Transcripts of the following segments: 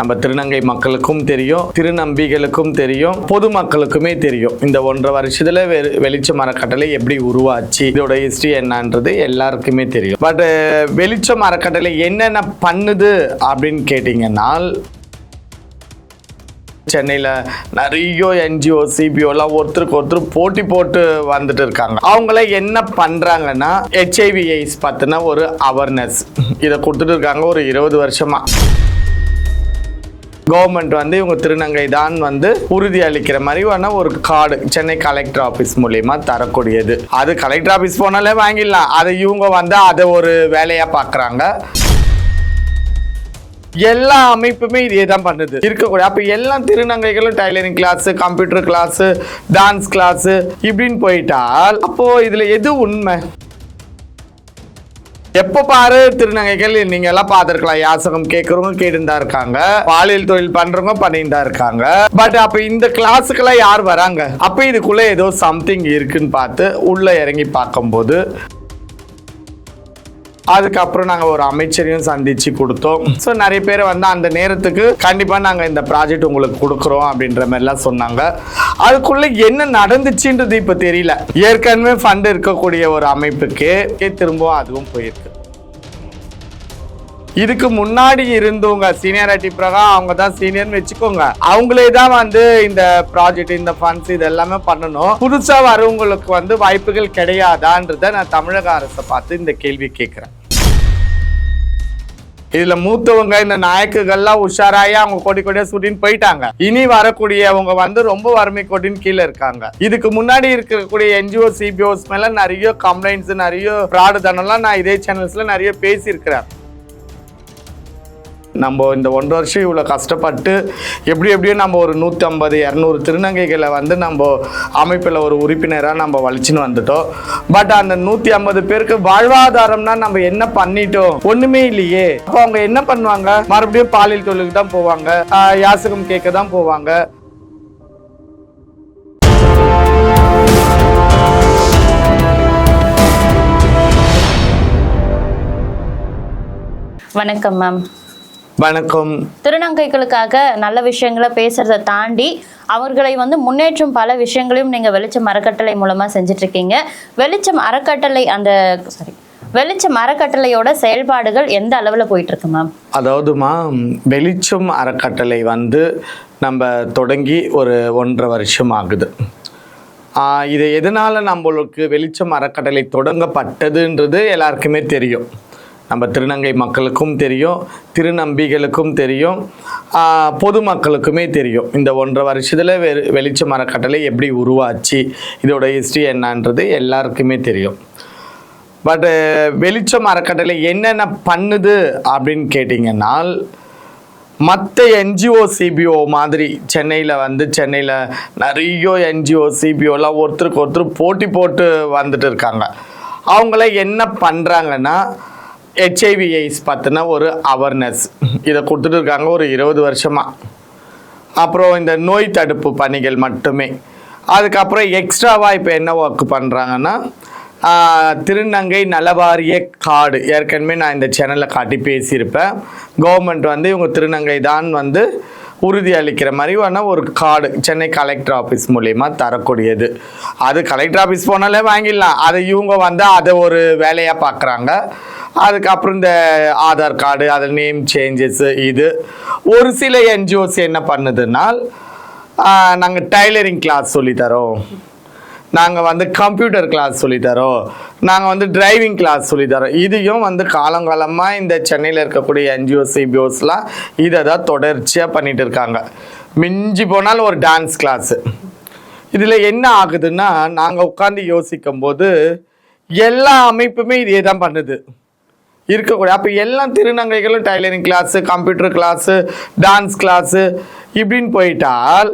நம்ம திருநங்கை மக்களுக்கும் தெரியும் திருநம்பிகளுக்கும் தெரியும் பொதுமக்களுக்குமே தெரியும். இந்த ஒன்றரை வருஷத்துல வெ- வெளிச்சம் அறக்கட்டளை எப்படி உருவாச்சு இதோட ஹிஸ்டரி என்னன்றது எல்லாருக்குமே தெரியும். பட் வெளிச்சம் அறக்கட்டளை என்னென்ன பண்ணுது அப்படின்னு கேட்டிங்கன்னா சென்னையில் நிறைய என்ஜிஓ சிபிஓலாம் ஒருத்தருக்கு ஒருத்தர் போட்டி போட்டு வந்துட்டு இருக்காங்க. அவங்கள என்ன பண்ணுறாங்கன்னா ஹெச்ஐவி எய்ஸ் பற்றின ஒரு அவேர்னஸ் இதை கொடுத்துட்டு இருக்காங்க ஒரு இருபது வருஷமாக கவர்மெண்ட் வந்து இவங்க திருநங்கை தான் வந்து உறுதி அளிக்கிற மாதிரி வேணா ஒரு கார்டு சென்னை கலெக்டர் ஆஃபீஸ் மூலியமா தரக்கூடியது. அது கலெக்டர் ஆஃபீஸ் போனாலே வாங்கிடலாம். அதை இவங்க வந்து அதை ஒரு வேலையா பார்க்குறாங்க. எல்லா அமைப்புமே இதே தான் பண்ணுது. இருக்கக்கூடிய அப்போ எல்லா திருநங்கைகளும் tailoring class computer class dance class இப்படின்னு போயிட்டால் அப்போ இதுல எது உண்மை? எப்போ பாரு திருநங்கைகள் நீங்க எல்லாம் பார்த்திருக்கலாம். யாசகம் கேட்கறவங்க கேட்டு தான் இருக்காங்க. பாலியல் தொழில் பண்றவங்க பண்ணிட்டு தான் இருக்காங்க. பட் அப்ப இந்த கிளாஸுக்கெல்லாம் யார் வராங்க? அப்ப இதுக்குள்ள ஏதோ சம்திங் இருக்குன்னு பார்த்து உள்ள இறங்கி பார்க்கும்போது அதுக்கப்புறம் நாங்கள் ஒரு அமைச்சரையும் சந்திச்சு கொடுத்தோம். ஸோ நிறைய பேர் வந்து அந்த நேரத்துக்கு கண்டிப்பாக நாங்கள் இந்த ப்ராஜெக்ட் உங்களுக்கு கொடுக்குறோம் அப்படின்ற மாதிரிலாம் சொன்னாங்க. அதுக்குள்ளே என்ன நடந்துச்சுன்றது இப்போ தெரியல. ஏற்கனவே ஃபண்ட் இருக்கக்கூடிய ஒரு அமைப்புக்கு திரும்பவும் அதுவும் போயிருக்கு. இதுக்கு முன்னாடி இருந்தவங்க சீனியாரிட்டி பிரகாரம் அவங்க தான் சீனியர்னு வச்சுக்கோங்க. அவங்களே தான் வந்து இந்த ப்ராஜெக்ட் இந்த ஃபண்ட்ஸ் இது எல்லாமே பண்ணணும். புதுசாக வரவங்களுக்கு வந்து வாய்ப்புகள் கிடையாதான்றத நான் தமிழக அரசை பார்த்து இந்த கேள்வி கேட்குறேன். இதுல மூத்தவங்க இந்த நாயக்குகள்லாம் உஷாராயி அவங்க கோடி கொடியா சுட்டின்னு போயிட்டாங்க. இனி வரக்கூடியவங்க வந்து ரொம்ப வறுமை கோட்டின்னு கீழே இருக்காங்க. இதுக்கு முன்னாடி இருக்கக்கூடிய என்ஜிஓ சிபிஓஸ் மேல நிறைய கம்ப்ளைண்ட்ஸ் நிறைய ஃப்ராடு தனம்லாம் நான் இதே சேனல்ஸ்ல நிறைய பேசியிருக்கிறேன். நம்ம இந்த ஒன்றரை வருஷம் இவ்வளோ கஷ்டப்பட்டு எப்படி எப்படியோ நம்ம ஒரு நூற்றி ஐம்பது இரநூறு திருநங்கைகளை வந்து நம்ம அமைப்பில் ஒரு உறுப்பினராக நம்ம வலிச்சுன்னு வந்துட்டோம். பட் அந்த நூற்றி ஐம்பது பேருக்கு வாழ்வாதாரம்னா நம்ம என்ன பண்ணிட்டோம்? ஒன்றுமே இல்லையே. அப்போ அவங்க என்ன பண்ணுவாங்க? மறுபடியும் பாலியல் தொழிலுக்கு தான் போவாங்க. யாசகம் கேட்க தான் போவாங்க. வணக்கம் மேம் வணக்கம். திருநங்கைகளுக்காக நல்ல விஷயங்களை பேசுறதை தாண்டி அவர்களை வந்து முன்னேற்றும் பல விஷயங்களையும் நீங்க வெளிச்சம் அறக்கட்டளை மூலமா செஞ்சுட்டு இருக்கீங்க வெளிச்சம் அறக்கட்டளை அந்த சாரி வெளிச்சம் அறக்கட்டளையோட செயல்பாடுகள் எந்த அளவுல போயிட்டு இருக்கு மேம் அதாவதுமா வெளிச்சம் அறக்கட்டளை வந்து நம்ம தொடங்கி ஒரு ஒன்றரை வருஷம் ஆகுது. இது எதனால் நம்மளுக்கு வெளிச்சம் அறக்கட்டளை தொடங்கப்பட்டதுன்றது எல்லாருக்குமே தெரியும். நம்ம திருநங்கை மக்களுக்கும் தெரியும் திருநம்பிகளுக்கும் தெரியும் பொதுமக்களுக்குமே தெரியும். இந்த ஒன்றரை வருஷத்தில் வெ வெளிச்சம் மரக்கட்டளை எப்படி உருவாச்சு இதோட ஹிஸ்ட்ரி என்னன்றது எல்லாருக்குமே தெரியும். பட்டு வெளிச்சம் அறக்கட்டளை என்னென்ன பண்ணுது அப்படின்னு கேட்டிங்கன்னால் மற்ற என்ஜிஓ சிபிஓ மாதிரி சென்னையில் வந்து சென்னையில் நிறைய என்ஜிஓ சிபிஓலாம் ஒருத்தருக்கு ஒருத்தர் போட்டி போட்டு வந்துட்டு இருக்காங்க. அவங்கள என்ன பண்ணுறாங்கன்னா ஹெச்ஐவி எய்ஸ் பார்த்தினா ஒரு அவேர்னஸ் இதை கொடுத்துட்டு இருக்காங்க ஒரு இருபது வருஷமாக அப்புறம் இந்த நோய் தடுப்பு பணிகள் மட்டுமே. அதுக்கப்புறம் எக்ஸ்ட்ராவாக இப்போ என்ன ஒர்க் பண்ணுறாங்கன்னா திருநங்கை நலவாரிய கார்டு. ஏற்கனவே நான் இந்த சேனலில் காட்டி பேசியிருப்பேன். கவர்மெண்ட் வந்து இவங்க திருநங்கை தான் வந்து உறுதி அளிக்கிற மாதிரி வேணால் ஒரு கார்டு சென்னை கலெக்டர் ஆஃபீஸ் மூலயமா தரக்கூடியது. அது கலெக்டர் ஆஃபீஸ் போனாலே வாங்கிடலாம். அதை இவங்க வந்து அதை ஒரு வேலையாக பார்க்குறாங்க. அதுக்கப்புறம் இந்த ஆதார் கார்டு அதில் நேம் சேஞ்சஸ் இது. ஒரு சில என்ஜிஓஸ் என்ன பண்ணுதுன்னால் நாங்கள் டைலரிங் கிளாஸ் சொல்லித்தரோம் நாங்கள் வந்து கம்ப்யூட்டர் கிளாஸ் சொல்லித்தரோம் நாங்கள் வந்து டிரைவிங் கிளாஸ் சொல்லித்தரோம் இதையும் வந்து காலங்காலமாக இந்த சென்னையில் இருக்கக்கூடிய என்ஜிஓ சிபிஓஸ்லாம் இதை தான் தொடர்ச்சியாக பண்ணிகிட்டு இருக்காங்க. மிஞ்சி போனால் ஒரு டான்ஸ் கிளாஸு இதில் என்ன ஆகுதுன்னா நாங்கள் உட்காந்து யோசிக்கும் போது எல்லா அமைப்புமே இதே தான் பண்ணுது. இருக்கக்கூடிய அப்போ எல்லா திருநங்கைகளும் tailoring class computer class dance class இப்படின்னு போயிட்டால்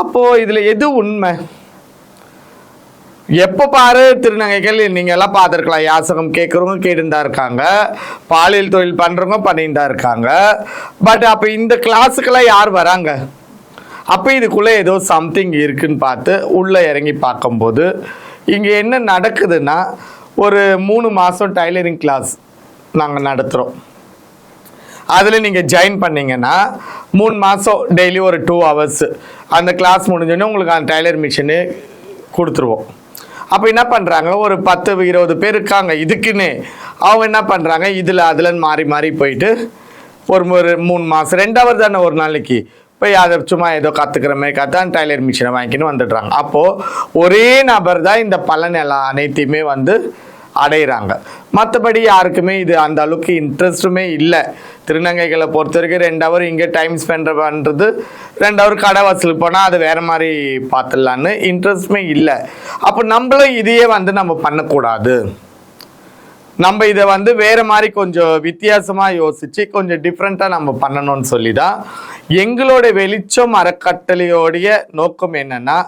அப்போது இதில் எது உண்மை? எப்போ பாரு திருநங்கைகள் நீங்கள் எல்லாம் பார்த்துருக்கலாம். யாசகம் கேட்குறவங்க கேட்டு தான் இருக்காங்க. பாலியல் தொழில் பண்ணுறவங்க பண்ணிட்டு தான் இருக்காங்க. பட் அப்போ இந்த கிளாஸுக்கெல்லாம் யார் வராங்க? அப்போ இதுக்குள்ளே ஏதோ சம்திங் இருக்குன்னு பார்த்து உள்ளே இறங்கி பார்க்கும்போது இங்கே என்ன நடக்குதுன்னா ஒரு மூணு மாதம் டைலரிங் கிளாஸ் நாங்கள் நடத்துகிறோம் அதில் நீங்கள் ஜாயின் பண்ணீங்கன்னா மூணு மாதம் டெய்லி ஒரு டூ ஹவர்ஸ் அந்த கிளாஸ் முடிஞ்சோடனே உங்களுக்கு அந்த டைலர் மிஷினு கொடுத்துருவோம். அப்போ என்ன பண்ணுறாங்க ஒரு பத்து இருபது பேர் இருக்காங்க இதுக்குன்னு. அவங்க என்ன பண்ணுறாங்க இதில் அதில் மாறி மாறி போயிட்டு ஒரு ஒரு மூணு மாதம் ரெண்டு ஹவர் தானே ஒரு நாளைக்கு. போய் அதை சும்மா ஏதோ கற்றுக்கிற மாதிரி கற்று அந்த டைலர் மிஷினை வாங்கிக்கின்னு வந்துடுறாங்க. அப்போது ஒரே நபர் தான் இந்த பலன் எல்லாம் அனைத்தையுமே வந்து அடையிறாங்க. மற்றபடி யாருக்குமே இது அந்த அளவுக்கு இன்ட்ரெஸ்ட்டுமே இல்லை. திருநங்கைகளை பொறுத்த வரைக்கும் ரெண்டு ஹவர் இங்கே டைம் ஸ்பெண்ட் பண்ணுறது ரெண்டு ஹவர் கடை வசூல் போனால் அது வேறு மாதிரி பார்த்துடலான்னு இன்ட்ரெஸ்ட்டுமே இல்லை. அப்போ நம்மளும் இதையே வந்து நம்ம பண்ணக்கூடாது. நம்ம இதை வந்து வேறு மாதிரி கொஞ்சம் வித்தியாசமாக யோசித்து கொஞ்சம் டிஃப்ரெண்ட்டாக நம்ம பண்ணணும்னு சொல்லி தான் எங்களோட வெளிச்சம் அறக்கட்டளையோடைய நோக்கம் என்னன்னா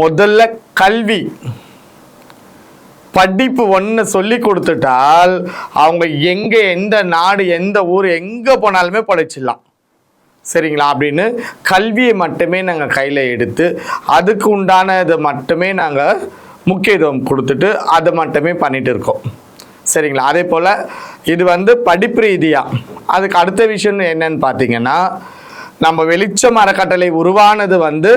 முதல்ல கல்வி. படிப்பு ஒன்று சொல்லி கொடுத்துட்டால் அவங்க எங்கே எந்த நாடு எந்த ஊர் எங்கே போனாலுமே படைச்சிடலாம் சரிங்களா? அப்படின்னு கல்வியை மட்டுமே நாங்கள் கையில் எடுத்து அதுக்கு உண்டானதை மட்டுமே நாங்கள் முக்கியத்துவம் கொடுத்துட்டு அதை மட்டுமே பண்ணிகிட்டு இருக்கோம். சரிங்களா? அதே போல் இது வந்து படிப்பு ரீதியாக அதுக்கு அடுத்த விஷயம் என்னன்னு பார்த்தீங்கன்னா நம்ம வெளிச்சம் அறக்கட்டளை உருவானது வந்து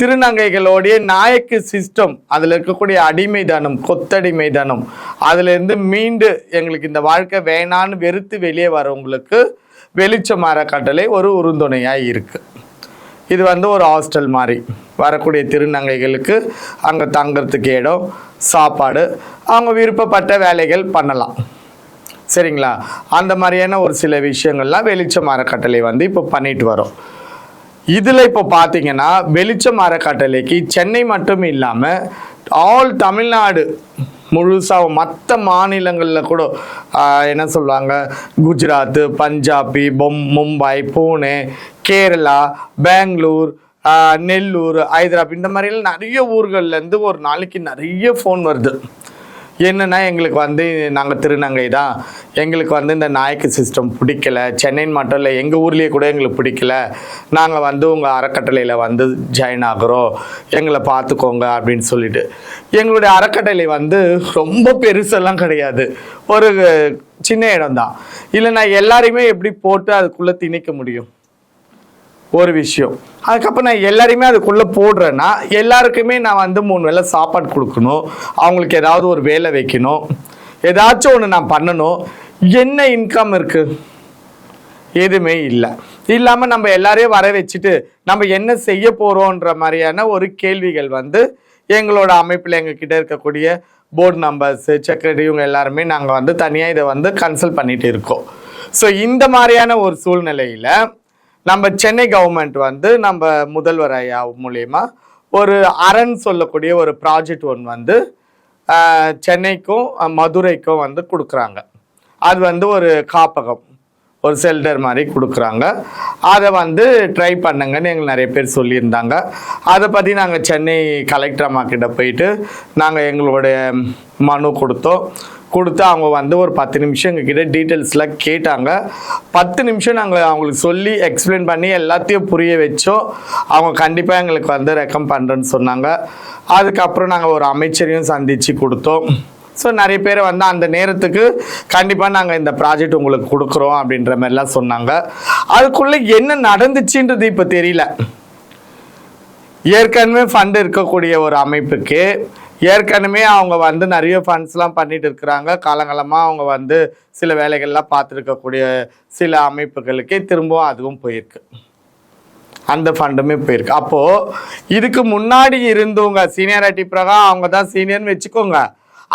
திருநங்கைகளுடைய நாயக்கு சிஸ்டம் அதில் இருக்கக்கூடிய அடிமைதானம் கொத்தடிமைதானம் அதுலேருந்து மீண்டு எங்களுக்கு இந்த வாழ்க்கை வேணான்னு வெறுத்து வெளியே வரவங்களுக்கு வெளிச்சம் அறக்கட்டளை ஒரு உறுதுணையாக இருக்குது இது வந்து ஒரு ஹாஸ்டல் மாதிரி வரக்கூடிய திருநங்கைகளுக்கு அங்கே தங்கிறதுக்கு இடம் சாப்பாடு அவங்க விருப்பப்பட்ட வேலைகள் பண்ணலாம். சரிங்களா? அந்த மாதிரியான ஒரு சில விஷயங்கள்லாம் வெளிச்சம் அறக்கட்டளை வந்து இப்போ பண்ணிட்டு வரோம். இதில் இப்போ பார்த்தீங்கன்னா வெளிச்சம் அறக்கட்டளைக்கு சென்னை மட்டும் இல்லாமல் ஆல் தமிழ்நாடு முழுசாக மற்ற மாநிலங்களில் கூட என்ன சொல்லுவாங்க? குஜராத் பஞ்சாபி பொம் மும்பை பூனே கேரளா பெங்களூர் நெல்லூர் ஹைதராபாத் இந்த மாதிரிலாம் நிறைய ஊர்கள்லேருந்து ஒரு நாளைக்கு நிறைய ஃபோன் வருது. என்னென்னா எங்களுக்கு வந்து நாங்கள் திருநங்கை தான். எங்களுக்கு வந்து இந்த நாயக்கு சிஸ்டம் பிடிக்கல. சென்னைன்னு மட்டும் இல்லை எங்கள் ஊர்லேயே கூட எங்களுக்கு பிடிக்கல. நாங்கள் வந்து உங்கள் அறக்கட்டளையில் வந்து ஜாயின் ஆகுறோம். எங்களை பார்த்துக்கோங்க அப்படின்னு சொல்லிட்டு. எங்களுடைய அறக்கட்டளை வந்து ரொம்ப பெருசெல்லாம் கிடையாது. ஒரு சின்ன இடம் தான் இல்லை நான் எல்லாரையுமே எப்படி போட்டு அதுக்குள்ளே திணிக்க முடியும்? ஒரு விஷயம். அதுக்கப்புறம் நான் எல்லாரையுமே அதுக்குள்ளே போடுறேன்னா எல்லாருக்குமே நான் வந்து மூணு வேளை சாப்பாடு கொடுக்கணும். அவங்களுக்கு ஏதாவது ஒரு வேலை வைக்கணும். ஏதாச்சும் ஒன்று நான் பண்ணணும். என்ன இன்கம் இருக்குது எதுவுமே இல்லை. இல்லாமல் நம்ம எல்லாரையும் வர வச்சுட்டு நம்ம என்ன செய்ய போகிறோன்ற மாதிரியான ஒரு கேள்விகள் வந்து எங்களோட அமைப்பில் எங்ககிட்ட இருக்கக்கூடிய போர்டு நம்பர்ஸு செக்ரட்டரி இவங்க எல்லாருமே நாங்கள் வந்து தனியாக இதை வந்து கன்சல்ட் பண்ணிகிட்டு இருக்கோம். ஸோ இந்த மாதிரியான ஒரு சூழ்நிலையில் நம்ம சென்னை கவர்மெண்ட் வந்து நம்ம முதல்வர் ஐயா மூலயமா ஒரு அரண் சொல்லக்கூடிய ஒரு ப்ராஜெக்ட் ஒன்று வந்து சென்னைக்கும் மதுரைக்கும் வந்து கொடுக்குறாங்க. அது வந்து ஒரு காப்பகம் ஒரு செல்டர் மாதிரி கொடுக்குறாங்க. அதை வந்து ட்ரை பண்ணுங்கன்னு எங்கள் நிறைய பேர் சொல்லியிருந்தாங்க. அதை பற்றி நாங்கள் சென்னை கலெக்டர் அம்மா கிட்ட போயிட்டு நாங்கள் எங்களுடைய மனு கொடுத்தோம். கொடுத்து அவங்க வந்து ஒரு பத்து நிமிஷம் எங்ககிட்ட டீட்டெயில்ஸ்லாம் கேட்டாங்க. பத்து நிமிஷம் நாங்கள் அவங்களுக்கு சொல்லி எக்ஸ்பிளைன் பண்ணி எல்லாத்தையும் புரிய வச்சோம். அவங்க கண்டிப்பாக எங்களுக்கு வந்து ரெக்கம் பண்ணுறேன்னு சொன்னாங்க. அதுக்கப்புறம் நாங்கள் ஒரு அமைச்சரையும் சந்தித்து கொடுத்தோம். ஸோ நிறைய பேர் வந்து அந்த நேரத்துக்கு கண்டிப்பாக நாங்கள் இந்த ப்ராஜெக்ட் உங்களுக்கு கொடுக்குறோம் அப்படின்ற மாதிரிலாம் சொன்னாங்க. அதுக்குள்ளே என்ன நடந்துச்சுன்றது இப்போ தெரியல. ஏற்கனவே ஃபண்டு இருக்கக்கூடிய ஒரு அமைப்புக்கு ஏற்கனவே அவங்க வந்து நிறைய ஃபண்ட்ஸ்லாம் பண்ணிட்டு இருக்கிறாங்க. காலங்காலமாக அவங்க வந்து சில வேலைகள்லாம் பார்த்துருக்கக்கூடிய சில அமைப்புகளுக்கே திரும்பவும் அதுவும் போயிருக்கு. அந்த ஃபண்டுமே போயிருக்கு. அப்போது இதுக்கு முன்னாடி இருந்தவங்க சீனியாரிட்டி பிரகாரம் அவங்க தான் சீனியர்னு வச்சுக்கோங்க.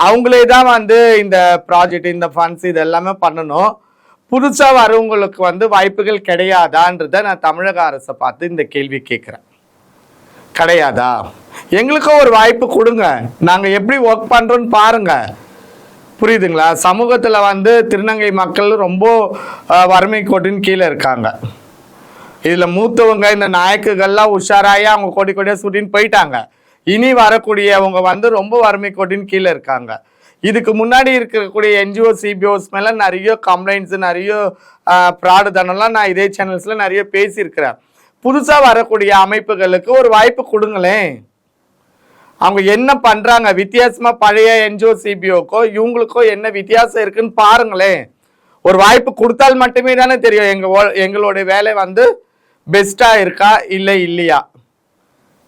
அவங்களே தான் வந்து இந்த ப்ராஜெக்ட் இந்த ஃபண்ட்ஸ் இது எல்லாமே பண்ணணும். புதுசாக வரவங்களுக்கு வந்து வாய்ப்புகள் கிடையாதான்றதை நான் தமிழக அரசை பார்த்து இந்த கேள்வி கேட்குறேன். கிடையாதா? எங்களுக்கும் ஒரு வாய்ப்பு கொடுங்க. நாங்கள் எப்படி ஒர்க் பண்ணுறோன்னு பாருங்கள் புரியுதுங்களா? சமூகத்தில் வந்து திருநங்கை மக்கள் ரொம்ப வறுமை கோட்டின் கீழே இருக்காங்க. இதில் மூத்தவங்க இந்த நாயக்குகள்லாம் உஷாராயி அவங்க கோடி கோடியாக சுட்டின்னு போயிட்டாங்க. இனி வரக்கூடியவங்க வந்து ரொம்ப வறுமை கோட்டின் கீழே இருக்காங்க. இதுக்கு முன்னாடி இருக்கக்கூடிய என்ஜிஓ சிபிஓஸ் மேலே நிறைய கம்ப்ளைண்ட்ஸ் நிறைய ப்ராடு தனம்லாம் நான் இதே சேனல்ஸில் நிறைய பேசியிருக்கிறேன். புதுசாக வரக்கூடிய அமைப்புகளுக்கு ஒரு வாய்ப்பு கொடுங்களேன். அவங்க என்ன பண்ணுறாங்க வித்தியாசமாக பழைய என்ஜிஓ சிபிஓக்கோ இவங்களுக்கோ என்ன வித்தியாசம் இருக்குன்னு பாருங்களேன். ஒரு வாய்ப்பு கொடுத்தால் மட்டுமே தானே தெரியும் எங்கள் ஓ- எங்களுடைய வேலை வந்து பெஸ்ட்டாக இருக்கா இல்லை இல்லையா.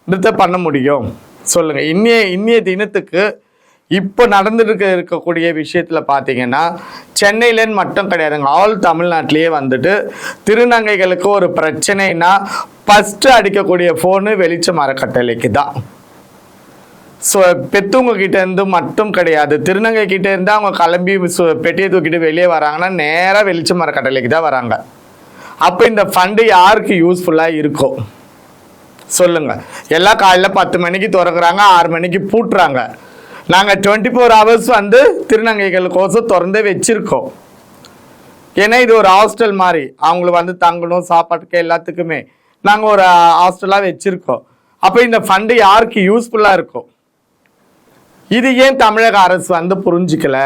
இதை பண்ண முடியும்? சொல்லுங்கள் இன்னைய இன்னைய தினத்துக்கு இப்போ நடந்துட்டு இருக்கக்கூடிய விஷயத்தில் பார்த்தீங்கன்னா சென்னையிலன்னு மட்டும் கிடையாதுங்க. ஆல் தமிழ்நாட்டிலேயே வந்துட்டு திருநங்கைகளுக்கு ஒரு பிரச்சனைனா ஃபஸ்ட்டு அடிக்கக்கூடிய ஃபோனு வெளிச்சம் அறக்கட்டளைக்கு தான் ஸோ பெத்தவங்க கிட்டேருந்து மட்டும் கிடையாது. திருநங்கை கிட்டேருந்து அவங்க கிளம்பி சு- பெட்டியை தூக்கிட்டு வெளியே வராங்கன்னா நேராக வெளிச்சம் மரக்கட்டளைக்கு தான் வராங்க. அப்போ இந்த ஃபண்டு யாருக்கு யூஸ்ஃபுல்லாக இருக்கும் சொல்லுங்கள் எல்லாம் காலையில் பத்து மணிக்கு திறக்கிறாங்க ஆறு மணிக்கு பூட்டுறாங்க. நாங்கள் டுவெண்ட்டி ஃபோர் ஹவர்ஸ் வந்து திருநங்கைகளுக்கோசம் திறந்தே வச்சுருக்கோம். ஏன்னா இது ஒரு ஹாஸ்டல் மாதிரி அவங்களுக்கு வந்து தங்கணும் சாப்பாட்டுக்கு எல்லாத்துக்குமே. நாங்கள் ஒரு ஹாஸ்டலாக வச்சுருக்கோம். அப்போ இந்த ஃபண்டு யாருக்கு யூஸ்ஃபுல்லாக இருக்கும்? இது ஏன் தமிழக அரசு வந்து புரிஞ்சிக்கல?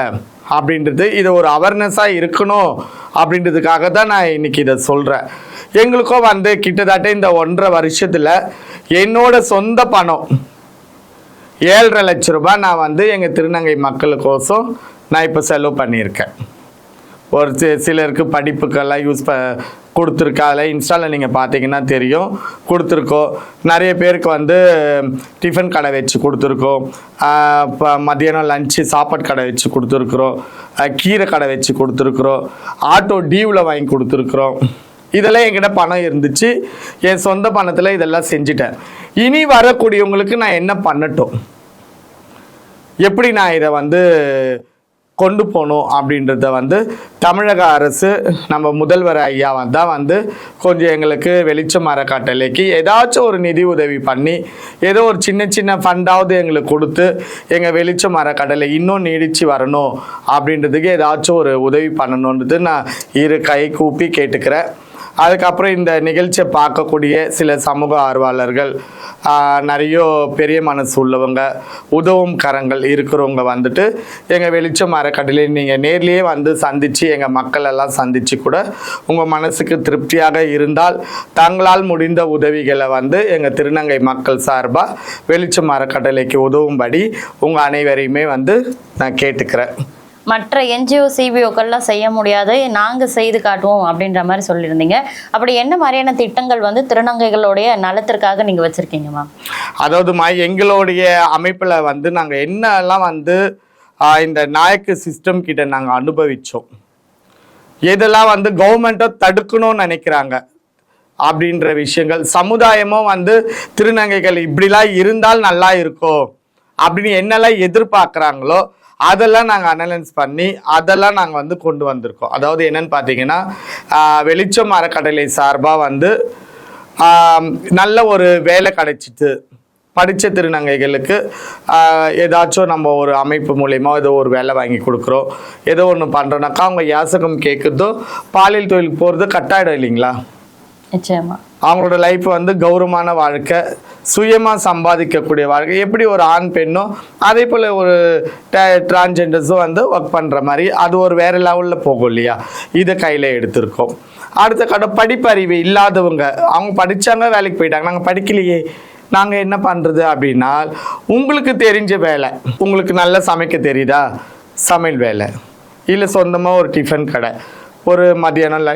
அப்படின்றது இது ஒரு அவேர்னஸாக இருக்கணும். அப்படின்றதுக்காக தான் நான் இன்னைக்கு இதை சொல்கிறேன் எங்களுக்கும் வந்து கிட்டத்தட்ட இந்த ஒன்றரை வருஷத்தில் என்னோட சொந்த பணம் ஏழரை லட்ச ரூபாய் நான் வந்து எங்கள் திருநங்கை மக்களுக்கோசம் நான் இப்போ செலவு பண்ணியிருக்கேன். ஒரு சிலருக்கு படிப்புக்கெல்லாம் யூஸ் ப கொடுத்துருக்கா அதில் இன்ஸ்டாவில் நீங்கள் பார்த்தீங்கன்னா தெரியும். கொடுத்துருக்கோம். நிறைய பேருக்கு வந்து டிஃபன் கடை வச்சு கொடுத்துருக்கோம். இப்போ மதியானம் லஞ்சு சாப்பாடு கடை வச்சு கொடுத்துருக்குறோம். கீரை கடை வச்சு கொடுத்துருக்குறோம். ஆட்டோ டியூவில் வாங்கி கொடுத்துருக்குறோம். இதெல்லாம் என்கிட்ட பணம் இருந்துச்சு. என் சொந்த பணத்தில் இதெல்லாம் செஞ்சுட்டேன். இனி வரக்கூடியவங்களுக்கு நான் என்ன பண்ணட்டும்? எப்படி நான் இதை வந்து கொண்டு போகணும் அப்படின்றத வந்து தமிழக அரசு நம்ம முதல்வர் ஐயா தான் வந்து கொஞ்சம் எங்களுக்கு வெளிச்சம் அறக்காட்டலைக்கு ஏதாச்சும் ஒரு நிதி உதவி பண்ணி ஏதோ ஒரு சின்ன சின்ன ஃபண்டாவது எங்களுக்கு கொடுத்து எங்கள் வெளிச்சம் அறக்கட்டளை இன்னும் நீடிச்சு வரணும் அப்படின்றதுக்கு ஏதாச்சும் ஒரு உதவி பண்ணணுன்றது நான் இரு கை கூப்பி கேட்டுக்கிறேன். அதுக்கப்புறம் இந்த நிகழ்ச்சியை பார்க்கக்கூடிய சில சமூக ஆர்வலர்கள் நிறைய பெரிய மனசு உள்ளவங்க உதவும் கரங்கள் இருக்கிறவங்க வந்துட்டு எங்கள் வெளிச்சம் அறக்கட்டளை நீங்கள் நேர்லேயே வந்து சந்தித்து எங்கள் மக்கள் எல்லாம் சந்தித்து கூட உங்கள் மனசுக்கு திருப்தியாக இருந்தால் தங்களால் முடிந்த உதவிகளை வந்து எங்கள் திருநங்கை மக்கள் சார்பாக வெளிச்சம் அறக்கட்டளைக்கு உதவும்படி உங்கள் அனைவரையுமே வந்து நான் கேட்டுக்கிறேன். மற்ற என்ஜிஓ சிபிஓக்கள்லாம் செய்ய முடியாது. நாங்கள் செய்து காட்டுவோம் அப்படின்ற மாதிரி சொல்லியிருந்தீங்க. அப்படி என்ன மாதிரியான திட்டங்கள் வந்து திருநங்கைகளுடைய நலத்திற்காக நீங்கள் வச்சுருக்கீங்க மேம் அதாவதுமா எங்களுடைய அமைப்பில் வந்து நாங்கள் என்னெல்லாம் வந்து இந்த நாயக்கு சிஸ்டம் கிட்ட நாங்கள் அனுபவித்தோம் எதெல்லாம் வந்து கவர்மெண்ட்டை தடுக்கணும்னு நினைக்கிறாங்க அப்படின்ற விஷயங்கள். சமுதாயமும் வந்து திருநங்கைகள் இப்படிலாம் இருந்தால் நல்லா இருக்கும் அப்படின்னு என்னெல்லாம் எதிர்பார்க்குறாங்களோ அதெல்லாம் நாங்கள் அனலைஸ் பண்ணி அதெல்லாம் நாங்கள் வந்து கொண்டு வந்திருக்கோம். அதாவது என்னன்னு பார்த்தீங்கன்னா வெளிச்சம் அறக்கட்டளை சார்பாக வந்து நல்ல ஒரு வேலை கிடைச்சிட்டு படித்த திருநங்கைகளுக்கு ஏதாச்சும் நம்ம ஒரு அமைப்பு மூலயமா ஏதோ ஒரு வேலை வாங்கி கொடுக்குறோம். ஏதோ ஒன்று பண்ணுறோன்னாக்கா அவங்க யாசகம் கேட்குறதோ பாலியல் தொழிலுக்கு போகிறது கட்டாயிடும் இல்லைங்களா? அவங்களோட லைஃப் வந்து கௌரவமான வாழ்க்கை சுயமாக சம்பாதிக்கக்கூடிய வாழ்க்கை எப்படி ஒரு ஆண் பெண்ணோ அதே போல் ஒரு டிரான்ஜெண்டர்ஸும் வந்து ஒர்க் பண்ணுற மாதிரி அது ஒரு வேறு லெவலில் போகும் இல்லையா? இதை கையில் எடுத்திருக்கோம். அடுத்த கடை படிப்பறிவு இல்லாதவங்க அவங்க படித்தாங்க வேலைக்கு போயிட்டாங்க நாங்கள் படிக்கலையே நாங்கள் என்ன பண்ணுறது அப்படின்னா உங்களுக்கு தெரிஞ்ச வேலை உங்களுக்கு நல்லா சமைக்க தெரியுதா? சமையல் வேலை. இல்லை சொந்தமாக ஒரு டிஃபன் கடை. ஒரு மதியானம்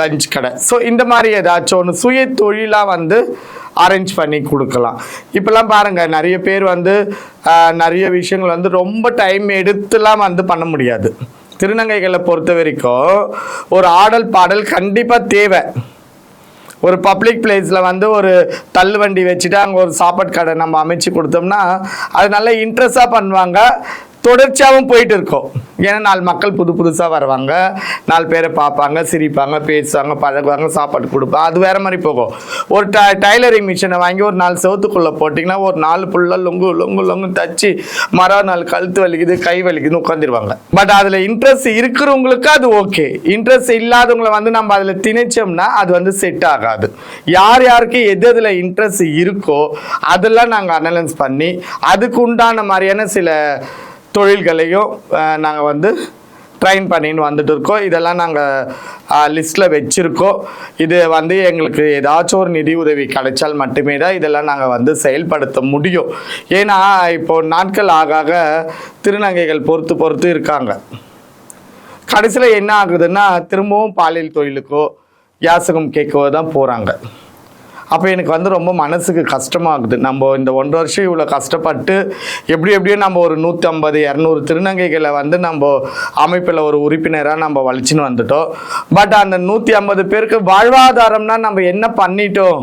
லஞ்ச் கடை. ஸோ இந்த மாதிரி ஏதாச்சும் ஒன்று சுய தொழிலாக வந்து அரேஞ்ச் பண்ணி கொடுக்கலாம். இப்போல்லாம் பாருங்கள் நிறைய பேர் வந்து நிறைய விஷயங்கள் வந்து ரொம்ப டைம் எடுத்துலாம் வந்து பண்ண முடியாது. திருநங்கைகளை பொறுத்த வரைக்கும் ஒரு ஆடல் பாடல் கண்டிப்பாக தேவை. ஒரு பப்ளிக் பிளேஸில் வந்து ஒரு தள்ளுவண்டி வச்சுட்டு அங்கே ஒரு சாப்பாடு கடை நம்ம அமைச்சு கொடுத்தோம்னா அது நல்லா இன்ட்ரெஸ்டாக பண்ணுவாங்க. தொடர்ச்சியாகவும் போயிட்டு இருக்கோம். ஏன்னா நாலு மக்கள் புது புதுசாக வருவாங்க. நாலு பேரை பார்ப்பாங்க சிரிப்பாங்க பேசுவாங்க பழகுவாங்க சாப்பாடு கொடுப்பாங்க அது வேறு மாதிரி போகும். ஒரு ட டைலரிங் மிஷினை வாங்கி ஒரு நாலு செவத்துக்குள்ளே போட்டிங்கன்னா ஒரு நாலு புள்ள லொங்கு லொங்கு லொங்கு தச்சு மரம் நாள் கழுத்து வலிக்குது கை வலிக்குதுன்னு உட்காந்துருவாங்க பட் அதில் இன்ட்ரெஸ்ட் இருக்கிறவங்களுக்கு அது ஓகே இன்ட்ரெஸ்ட் இல்லாதவங்களை வந்து நம்ம அதில் திணிச்சோம்னா அது வந்து செட் ஆகாது. யார் யாருக்கு எது எதில் இன்ட்ரெஸ்ட் இருக்கோ அதெல்லாம் நாங்கள் அனலைஸ் பண்ணி அதுக்கு உண்டான மாதிரியான சில தொழில்களையும் நாங்கள் வந்து ட்ரைன் பண்ணின்னு வந்துட்டு இருக்கோம். இதெல்லாம் நாங்கள் லிஸ்ட்டில் வச்சுருக்கோம். இது வந்து எங்களுக்கு ஏதாச்சும் ஒரு நிதி உதவி கிடைச்சால் மட்டுமே தான் இதெல்லாம் நாங்கள் வந்து செயல்படுத்த முடியும். ஏன்னா இப்போது நாட்கள் ஆக ஆக திருநங்கைகள் பொறுத்து பொறுத்து இருக்காங்க. கடைசியில் என்ன ஆகுதுன்னா திரும்பவும் பாலியல் தொழிலுக்கோ யாசகம் கேட்கவோ தான் போகிறாங்க அப்போ எனக்கு வந்து ரொம்ப மனசுக்கு கஷ்டமாகுது நம்ம இந்த ஒன்றரை வருஷம் இவ்வளோ கஷ்டப்பட்டு எப்படி எப்படியோ நம்ம ஒரு நூற்றம்பது இரநூறு திருநங்கைகளை வந்து நம்ம அமைப்பில் ஒரு உறுப்பினராக நம்ம வலிச்சுன்னு வந்துட்டோம். பட் அந்த நூற்றி ஐம்பது பேருக்கு வாழ்வாதாரம்னா நம்ம என்ன பண்ணிட்டோம்?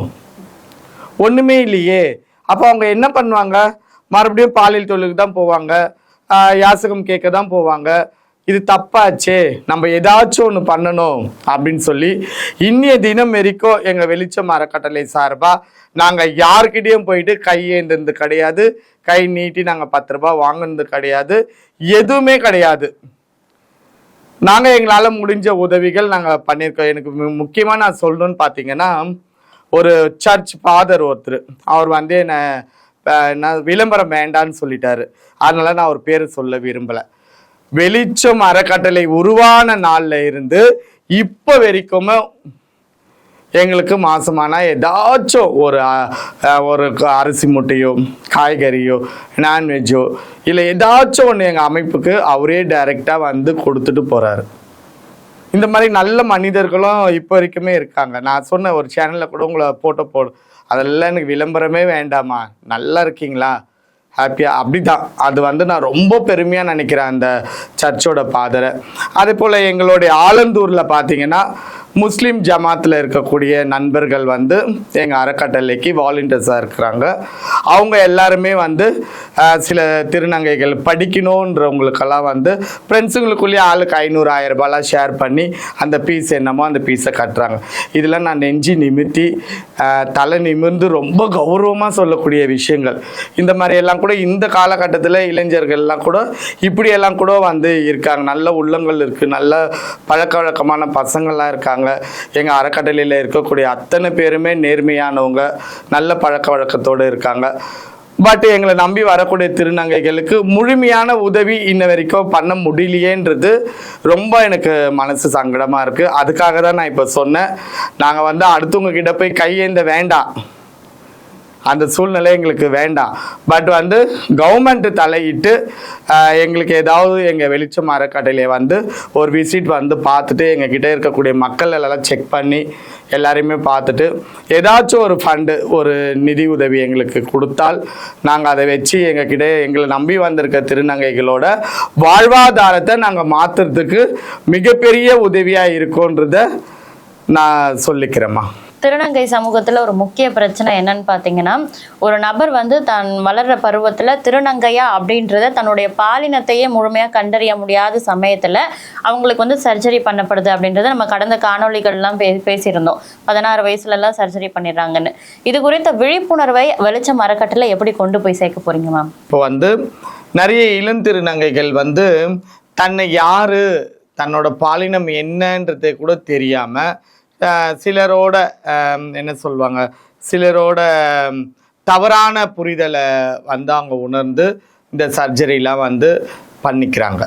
ஒன்றுமே இல்லையே. அப்போ அவங்க என்ன பண்ணுவாங்க? மறுபடியும் பாலியல் தொழிலுக்கு தான் போவாங்க. யாசகம் கேட்க தான் போவாங்க. இது தப்பாச்சே நம்ம ஏதாச்சும் ஒன்று பண்ணணும் அப்படின்னு சொல்லி இன்னிய தினம் வரைக்கும் எங்கள் வெளிச்சம் அறக்கட்டளை சார்பாக நாங்கள் யாருக்கிட்டேயும் போயிட்டு கையேந்தது கிடையாது. கை நீட்டி நாங்கள் பத்து ரூபாய் வாங்கினது கிடையாது. எதுவுமே கிடையாது. நாங்கள் எங்களால் முடிஞ்ச உதவிகள் நாங்கள் பண்ணியிருக்கோம். எனக்கு முக்கியமாக நான் சொல்லணும்னு பார்த்தீங்கன்னா ஒரு சர்ச் ஃபாதர் ஒருத்தர் அவர் வந்து என்னை நான் விளம்பரம் வேண்டான்னு சொல்லிட்டாரு. அதனால நான் அவர் பேரை சொல்ல விரும்பலை. வெளிச்சம் அறக்கட்டளை உருவான நாளில் இருந்து இப்போ வரைக்குமே எங்களுக்கு மாசமானா ஏதாச்சும் ஒரு ஒரு க- அரிசி முட்டையோ காய்கறியோ நான்வெஜ்ஜோ இல்லை ஏதாச்சும் ஒன்று எங்கள் அமைப்புக்கு அவரே டைரெக்டாக வந்து கொடுத்துட்டு போகிறாரு இந்த மாதிரி நல்ல மனிதர்களும் இப்போ வரைக்குமே இருக்காங்க. நான் சொன்ன ஒரு சேனலில் கூட உங்களை போட்டோ போடு. அதெல்லாம் எனக்கு விளம்பரமே வேண்டாமா? நல்லா இருக்கீங்களா? ஹாப்பியாக அப்படி தான் அது வந்து நான் ரொம்ப பெருமையாக நினைக்கிறேன் அந்த சர்ச்சோட பாதரை. அதே போல் எங்களுடைய ஆலந்தூரில் பார்த்தீங்கன்னா முஸ்லீம் ஜமாத்தில் இருக்கக்கூடிய நண்பர்கள் வந்து எங்கள் அறக்கட்டளைக்கு வாலண்டியர்ஸாக இருக்கிறாங்க. அவங்க எல்லாருமே வந்து சில திருநங்கைகள் படிக்கணுன்றவங்களுக்கெல்லாம் வந்து ஃப்ரெண்ட்ஸுங்களுக்குள்ளேயே ஆளுக்கு ஐநூறு ஆயிரம் ஷேர் பண்ணி அந்த பீஸ் என்னமோ அந்த பீஸை கட்டுறாங்க. இதெல்லாம் நான் நெஞ்சு நிமித்தி தலை நிமிர்ந்து ரொம்ப கௌரவமாக சொல்லக்கூடிய விஷயங்கள். இந்த மாதிரி எல்லாம் கூட இந்த காலகட்டத்தில் இளைஞர்கள்லாம் கூட இப்படியெல்லாம் கூட வந்து இருக்காங்க. நல்ல உள்ளங்கள் இருக்குது நல்ல பழக்க வழக்கமான பசங்கள்லாம் இருக்காங்க. எங்கள் அறக்கட்டளையில் இருக்கக்கூடிய அத்தனை பேருமே நேர்மையானவங்க நல்ல பழக்க வழக்கத்தோடு இருக்காங்க. பட் எங்களை நம்பி வரக்கூடிய திருநங்கைகளுக்கு முழுமையான உதவி இன்ன வரைக்கும் பண்ண முடியலையேன்றது ரொம்ப எனக்கு மனசு சங்கடமாக இருக்குது அதுக்காக தான் நான் இப்போ சொன்னேன். நாங்கள் வந்து அடுத்தவங்க கிட்ட போய் கையேந்த வேண்டாம். அந்த சூழ்நிலை எங்களுக்கு வேண்டாம். பட் வந்து கவர்மெண்ட் தலையிட்டு எங்களுக்கு ஏதாவது எங்கள் வெளிச்சம் அறக்கட்டளையை வந்து ஒரு விசிட் வந்து பார்த்துட்டு எங்ககிட்ட இருக்கக்கூடிய மக்கள் எல்லாம் செக் பண்ணி எல்லாரையுமே பார்த்துட்டு ஏதாச்சும் ஒரு ஃபண்டு ஒரு நிதி உதவி எங்களுக்கு கொடுத்தால் நாங்கள் அதை வச்சு எங்ககிட்ட எங்களை நம்பி வந்திருக்க திருநங்கைகளோட வாழ்வாதாரத்தை நாங்கள் மாற்றுறதுக்கு மிகப்பெரிய உதவியாக இருக்கோன்றத நான் சொல்லிக்கிறேம்மா. திருநங்கை சமூகத்துல ஒரு முக்கிய பிரச்சனை என்னன்னு பாத்தீங்கன்னா ஒரு நபர் வந்து தான் வளர்ற பருவத்துல திருநங்கையா அப்படின்றத தன்னுடைய பாலினத்தையே முழுமையா கண்டறிய முடியாத சமயத்துல அவங்களுக்கு வந்து சர்ஜரி பண்ணப்படுது அப்படின்றத நம்ம கடந்த காணொளிகள்லாம் பே பேசியிருந்தோம். பதினாறு வயசுல எல்லாம் சர்ஜரி பண்ணிடுறாங்கன்னு. இது குறித்த விழிப்புணர்வை வெளிச்சம் அறக்கட்டளை எப்படி கொண்டு போய் சேர்க்க போறீங்க மேம்? இப்போ வந்து நிறைய இளந்திருநங்கைகள் வந்து தன்னை யாரு தன்னோட பாலினம் என்னன்றதை கூட தெரியாம சிலரோட என்ன சொல்லுவாங்க சிலரோட தவறான புரிதலை வந்து அவங்க உணர்ந்து இந்த சர்ஜரிலாம் வந்து பண்ணிக்கிறாங்க.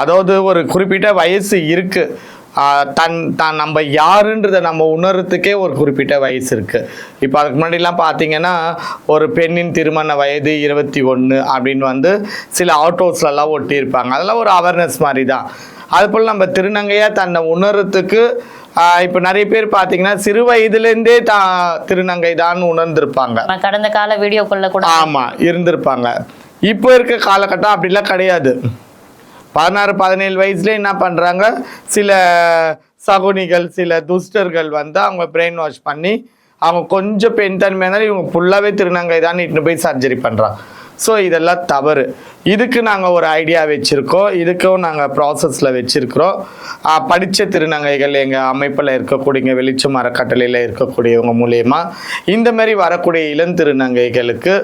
அதாவது ஒரு குறிப்பிட்ட வயசு இருக்குது தன் தான் நம்ம யாருன்றதை நம்ம உணர்றதுக்கே ஒரு குறிப்பிட்ட வயசு இருக்குது இப்போ அதுக்கு முன்னாடிலாம் பார்த்தீங்கன்னா ஒரு பெண்ணின் திருமண வயது இருபத்தி ஒன்று அப்படின்னு வந்து சில ஆட்டோஸ்லலாம் ஒட்டியிருப்பாங்க. அதெல்லாம் ஒரு அவேர்னஸ் மாதிரி தான் அதுபோல் நம்ம திருநங்கையாக தன்னை உணர்றதுக்கு இப்போ நிறைய பேர் பார்த்தீங்கன்னா சிறு வயதுலேருந்தே தான் திருநங்கை தான் உணர்ந்திருப்பாங்க. கடந்த கால வீடியோக்குள்ள கூட ஆமா இருந்திருப்பாங்க. இப்போ இருக்க காலகட்டம் அப்படிலாம் கிடையாது. பதினாறு பதினேழு வயசுல என்ன பண்றாங்க? சில சகுனிகள் சில துஷ்டர்கள் வந்து அவங்க பிரெயின் வாஷ் பண்ணி அவங்க கொஞ்சம் பெண் தன்மையாக இருந்தாலும் இவங்க ஃபுல்லாகவே திருநங்கை தான் இட்டுன்னு போய் சர்ஜரி பண்ணுறாங்க ஸோ இதெல்லாம் தவறு. இதுக்கு நாங்கள் ஒரு ஐடியா வச்சுருக்கோம். இதுக்கும் நாங்கள் ப்ராசஸில் வச்சுருக்கிறோம். படித்த திருநங்கைகள் எங்கள் அமைப்பில் இருக்கக்கூடிய வெளிச்சம் அறக்கட்டளையில் இருக்கக்கூடியவங்க மூலயமா இந்தமாரி வரக்கூடிய இளம் திருநங்கைகளுக்கு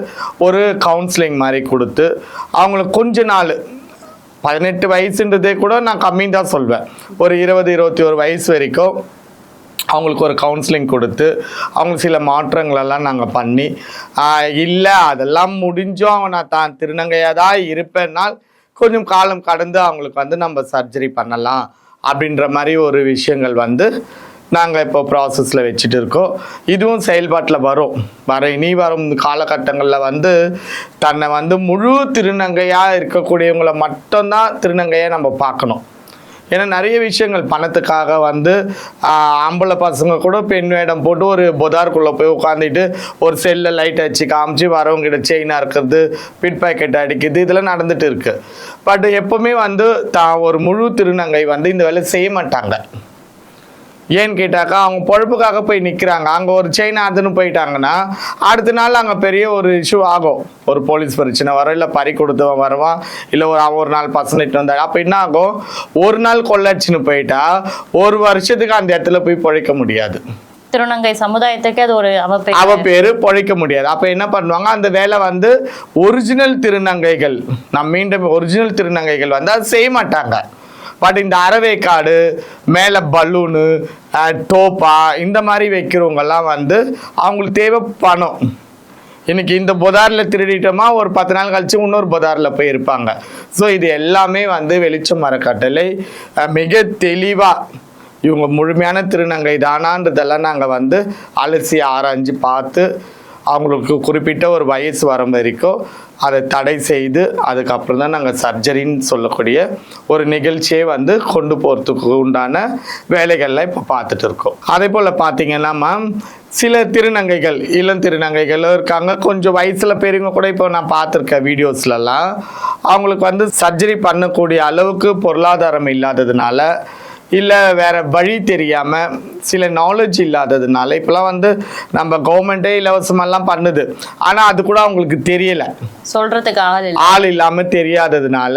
ஒரு கவுன்சிலிங் மாதிரி கொடுத்து அவங்களுக்கு கொஞ்ச நாள் பதினெட்டு வயசுன்றதே கூட நான் கம்மி தான் சொல்வேன். ஒரு இருபது இருபத்தி ஒரு வயசு வரைக்கும் அவங்களுக்கு ஒரு கவுன்சிலிங் கொடுத்து அவங்களுக்கு சில மாற்றங்களெல்லாம் நாங்கள் பண்ணி இல்லை அதெல்லாம் முடிஞ்சும் அவங்க நான் தான் திருநங்கையாக தான் இருப்பேன்னால் கொஞ்சம் காலம் கடந்து அவங்களுக்கு வந்து நம்ம சர்ஜரி பண்ணலாம் அப்படின்ற மாதிரி ஒரு விஷயங்கள் வந்து நாங்கள் இப்போ ப்ராசஸில் வச்சுட்டு இருக்கோம். இதுவும் செயல்பாட்டில் வரும். வர இனி வரும் காலகட்டங்களில் வந்து தன்னை வந்து முழு திருநங்கையாக இருக்கக்கூடியவங்களை மட்டும்தான் திருநங்கையாக நம்ம பார்க்கணும். ஏன்னா நிறைய விஷயங்கள் பணத்துக்காக வந்து ஆம்பளை பசங்க கூட பெண் வேடம் போட்டு ஒரு பொதாருக்குள்ளே போய் உட்காந்துட்டு ஒரு செல்லில் லைட் அடிச்சு காமிச்சு வரவங்கிட்ட செயினாக இருக்கிறது பிட் பாக்கெட் அடிக்கிறது இதெல்லாம் நடந்துட்டு இருக்குது பட் எப்போவுமே வந்து தான் ஒரு முழு திருநங்கை வந்து இந்த வேலை செய்ய மாட்டாங்க. ஏன்னு கேட்டாக்கா அவங்க பொழப்புக்காக போய் நிற்கிறாங்க அங்கே ஒரு செயின் அதுன்னு போயிட்டாங்கன்னா அடுத்த நாள் அங்கே பெரிய ஒரு இஷ்யூ ஆகும். ஒரு போலீஸ் பிரச்சனை வரும் இல்லை பறி கொடுத்தவன் வருவான் இல்லை ஒரு அவன் ஒரு நாள் பசனிட்டு வந்தாங்க அப்போ என்ன ஆகும்? ஒரு நாள் கொள்ளடிச்சுன்னு போயிட்டா ஒரு வருஷத்துக்கு அந்த இடத்துல போய் பொழைக்க முடியாது. திருநங்கை சமுதாயத்துக்கு அது ஒரு அவ பேரு பொழைக்க முடியாது. அப்ப என்ன பண்ணுவாங்க? அந்த வேலை வந்து ஒரிஜினல் திருநங்கைகள் நம்ம மீண்டும் ஒரிஜினல் திருநங்கைகள் வந்து அது செய்ய மாட்டாங்க. பட் இந்த அறவேக்காடு மேலே பலூனு டோப்பா இந்த மாதிரி வைக்கிறவங்கெல்லாம் வந்து அவங்களுக்கு தேவை பணம். இன்னைக்கு இந்த புதாரில் திருடிட்டோமா ஒரு பத்து நாள் கழிச்சு இன்னொரு புதாரில் போய் இருப்பாங்க. ஸோ இது எல்லாமே வந்து வெளிச்சம் மரக்கட்டளை மிக தெளிவாக இவங்க முழுமையான திருநங்கை தானான்றதெல்லாம் நாங்கள் வந்து அலசி ஆராய்ஞ்சு பார்த்து அவங்களுக்கு குறிப்பிட்ட ஒரு வயசு வரும் வரைக்கும் அதை தடை செய்து அதுக்கப்புறம் தான் நாங்கள் சர்ஜரின்னு சொல்லக்கூடிய ஒரு நிகழ்ச்சியை வந்து கொண்டு போகிறதுக்கு உண்டான வேலைகள்லாம் இப்போ பார்த்துட்டு இருக்கோம். அதே போல் பார்த்தீங்கன்னா மேம் சில திருநங்கைகள் இளம் திருநங்கைகளும் இருக்காங்க. கொஞ்சம் வயசில் பெரியவங்க கூட இப்போ நான் பார்த்துருக்கேன் வீடியோஸ்லலாம் அவங்களுக்கு வந்து சர்ஜரி பண்ணக்கூடிய அளவுக்கு பொருளாதாரம் இல்லாததுனால இல்லை வேற வழி தெரியாமல் சில நாலேஜ் இல்லாததுனால இப்போலாம் வந்து நம்ம கவர்மெண்ட்டே இலவசமெல்லாம் பண்ணுது. ஆனால் அது கூட அவங்களுக்கு தெரியலை. சொல்றதுக்கு ஆள் இல்லை. ஆள் இல்லாமல் தெரியாததுனால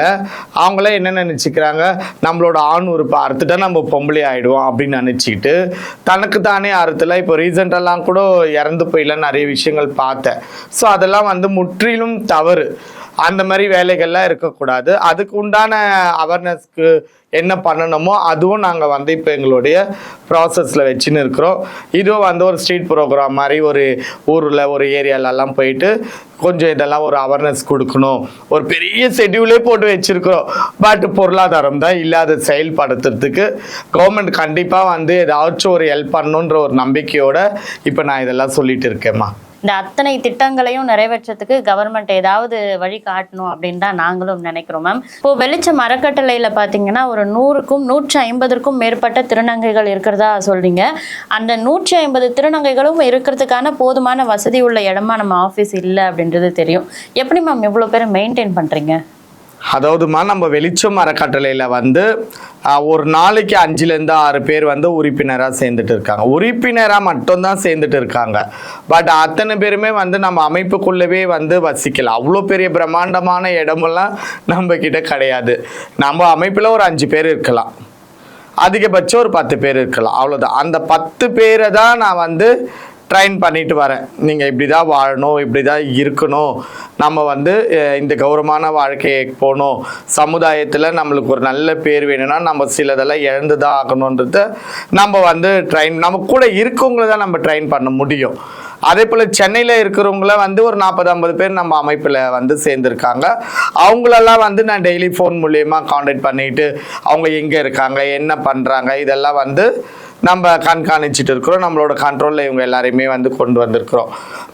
அவங்களே என்ன நினச்சிக்கிறாங்க? நம்மளோட ஆண் உறுப்பை அறுத்துட்டா நம்ம பொம்பளை ஆயிடுவோம் அப்படின்னு நினச்சிக்கிட்டு தனக்கு தானே அறுத்துல. இப்போ ரீசெண்டெல்லாம் கூட இறந்து போயிலாம் நிறைய விஷயங்கள் பார்த்தேன். ஸோ அதெல்லாம் வந்து முற்றிலும் தவறு. அந்த மாதிரி வேலைகள்லாம் இருக்கக்கூடாது. அதுக்கு உண்டான அவேர்னஸ்க்கு என்ன பண்ணணுமோ அதுவும் நாங்கள் வந்து இப்போ எங்களுடைய ப்ராசஸில் வச்சுன்னு இருக்கிறோம். இதுவும் வந்து ஒரு ஸ்ட்ரீட் ப்ரோக்ராம் மாதிரி ஒரு ஊரில் ஒரு ஏரியாலெல்லாம் போயிட்டு கொஞ்சம் இதெல்லாம் ஒரு அவேர்னஸ் கொடுக்கணும். ஒரு பெரிய ஷெட்யூலே போட்டு வச்சுருக்கிறோம். பட் பொருளாதாரம் தான் இல்லாத செயல்படுத்துறதுக்கு கவர்மெண்ட் கண்டிப்பாக வந்து ஏதாச்சும் ஒரு ஹெல்ப் பண்ணணுன்ற ஒரு நம்பிக்கையோடு இப்போ நான் இதெல்லாம் சொல்லிட்டு இருக்கேம்மா. இந்த அத்தனை திட்டங்களையும் நிறைவேற்றத்துக்கு கவர்மெண்ட் ஏதாவது வழி காட்டணும் அப்படின்னு தான் நாங்களும் நினைக்கிறோம் மேம் இப்போ வெளிச்சம் அறக்கட்டளையில பாத்தீங்கன்னா ஒரு நூறுக்கும் நூற்றி ஐம்பதுக்கும் மேற்பட்ட திருநங்கைகள் இருக்கிறதா சொல்றீங்க. அந்த நூற்றி ஐம்பது திருநங்கைகளும் இருக்கிறதுக்கான போதுமான வசதி உள்ள இடமா நம்ம ஆஃபீஸ் இல்லை அப்படின்றது தெரியும். எப்படி மேம் இவ்வளோ பேரும் மெயின்டைன் பண்றீங்க? அதாவதுமா நம்ம வெளிச்சம் அறக்கட்டளையில் வந்து ஒரு நாளைக்கு அஞ்சுலேருந்து ஆறு பேர் வந்து உறுப்பினராக சேர்ந்துட்டு இருக்காங்க. உறுப்பினராக மட்டும்தான் சேர்ந்துட்டு இருக்காங்க. பட் அத்தனை பேருமே வந்து நம்ம அமைப்புக்குள்ளவே வந்து வசிக்கலாம் அவ்வளோ பெரிய பிரம்மாண்டமான இடமெல்லாம் நம்ம கிட்ட கிடையாது. நம்ம அமைப்பில் ஒரு அஞ்சு பேர் இருக்கலாம். அதிகபட்சம் ஒரு பத்து பேர் இருக்கலாம். அவ்வளோதான் அந்த பத்து பேரை தான் நான் வந்து ட்ரைன் பண்ணிட்டு வரேன். நீங்கள் இப்படி தான் வாழணும் இப்படி தான் இருக்கணும். நம்ம வந்து இந்த கௌரவமான வாழ்க்கையை போகணும். சமுதாயத்தில் நம்மளுக்கு ஒரு நல்ல பேர் வேணும்னா நம்ம சிலதெல்லாம் இழந்து தான் ஆகணுன்றத நம்ம வந்து ட்ரைன் நம்ம கூட இருக்கவங்கள தான் நம்ம ட்ரைன் பண்ண முடியும். அதே போல் சென்னையில் இருக்கிறவங்கள வந்து ஒரு நாற்பது ஐம்பது பேர் நம்ம அமைப்பில் வந்து சேர்ந்துருக்காங்க. அவங்களெல்லாம் வந்து நான் டெய்லி ஃபோன் மூலியமாக காண்டாக்ட் பண்ணிட்டு அவங்க எங்கே இருக்காங்க என்ன பண்ணுறாங்க இதெல்லாம் வந்து நம்ம கண்காணிச்சிட்டு இருக்கிறோம். நம்மளோட கண்ட்ரோலில் இவங்க எல்லாரையுமே வந்து கொண்டு வந்திருக்கிறோம்.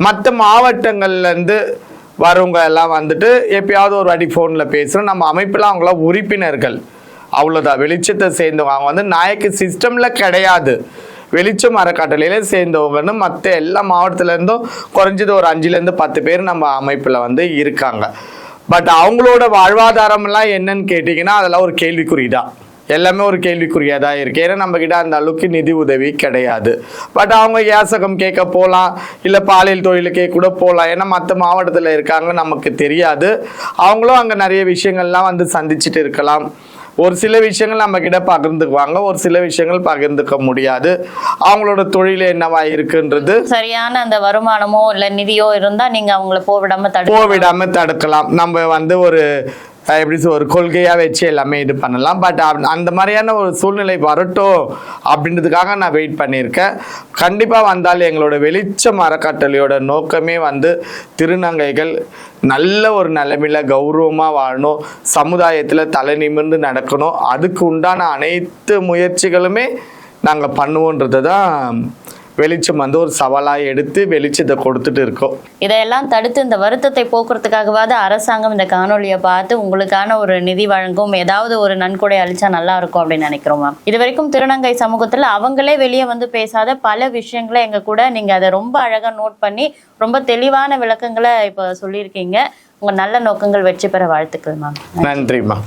மற்ற மாவட்டங்கள்லேருந்து வரவங்க எல்லாம் வந்துட்டு எப்பயாவது ஒரு வாட்டி ஃபோனில் பேசுகிறோம் நம்ம அமைப்பில் அவங்களாம் உறுப்பினர்கள். அவ்வளோதான் வெளிச்சத்தை சேர்ந்தவங்க. அவங்க வந்து நாயக்கு சிஸ்டமில் கிடையாது. வெளிச்சம் அறக்கட்டளையில சேர்ந்தவங்கன்னு மற்ற எல்லா மாவட்டத்துலேருந்தும் குறைஞ்சது ஒரு அஞ்சுலேருந்து பத்து பேர் நம்ம அமைப்பில் வந்து இருக்காங்க. பட் அவங்களோட வாழ்வாதாரம்லாம் என்னன்னு கேட்டிங்கன்னா அதெல்லாம் ஒரு கேள்விக்குறி தான் எல்லாமே ஒரு கேள்விக்குறியாக தான் இருக்கு. ஏன்னா நம்ம கிட்ட அந்த அளவுக்கு நிதி உதவி கிடையாது. பட் அவங்க யாசகம் கேட்க போகலாம் இல்லை பாலியல் தொழிலுக்கே கூட போகலாம் ஏன்னா மற்ற மாவட்டத்தில் இருக்காங்க நமக்கு தெரியாது. அவங்களும் அங்கே நிறைய விஷயங்கள்லாம் வந்து சந்திச்சுட்டு இருக்கலாம். ஒரு சில விஷயங்கள் நம்ம கிட்ட பகிர்ந்துக்குவாங்க ஒரு சில விஷயங்கள் பகிர்ந்துக்க முடியாது. அவங்களோட தொழில் என்னவா இருக்குன்றது சரியான அந்த வருமானமோ இல்ல நிதியோ இருந்தா நீங்க அவங்கள போவிடாம தடு போவிடாம தடுக்கலாம். நம்ம வந்து ஒரு எப்படி சொல் ஒரு கொள்கையாக வச்சு எல்லாமே இது பண்ணலாம். பட் அந்த மாதிரியான ஒரு சூழ்நிலை வரட்டும் அப்படின்றதுக்காக நான் வெயிட் பண்ணியிருக்கேன். கண்டிப்பாக வந்தால் எங்களோட வெளிச்சம் அறக்கட்டளையோட நோக்கமே வந்து திருநங்கைகள் நல்ல ஒரு நிலைமையில் கௌரவமாக வாழணும். சமுதாயத்தில் தலை நிமிர்ந்து நடக்கணும். அதுக்கு உண்டான அனைத்து முயற்சிகளுமே நாங்கள் பண்ணுவோன்றது தான் வெளிச்சம் வந்து ஒரு சவாலாக எடுத்து வெளிச்சத்தை கொடுத்துட்டு இருக்கோம். இதையெல்லாம் தடுத்து இந்த வருத்தத்தை போக்குறதுக்காகவாவது அரசாங்கம் இந்த காணொலியை பார்த்து உங்களுக்கான ஒரு நிதி வழங்கும் ஏதாவது ஒரு நன்கொடை அளிச்சா நல்லா இருக்கும் அப்படின்னு நினைக்கிறோம் மேம் இது வரைக்கும் திருநங்கை சமூகத்துல அவங்களே வெளியே வந்து பேசாத பல விஷயங்களை எங்க கூட நீங்க அதை ரொம்ப அழகா நோட் பண்ணி ரொம்ப தெளிவான விளக்கங்களை இப்போ சொல்லியிருக்கீங்க. உங்க நல்ல நோக்கங்கள் வெற்றி பெற வாழ்த்துக்கள் மேம் நன்றிம்மா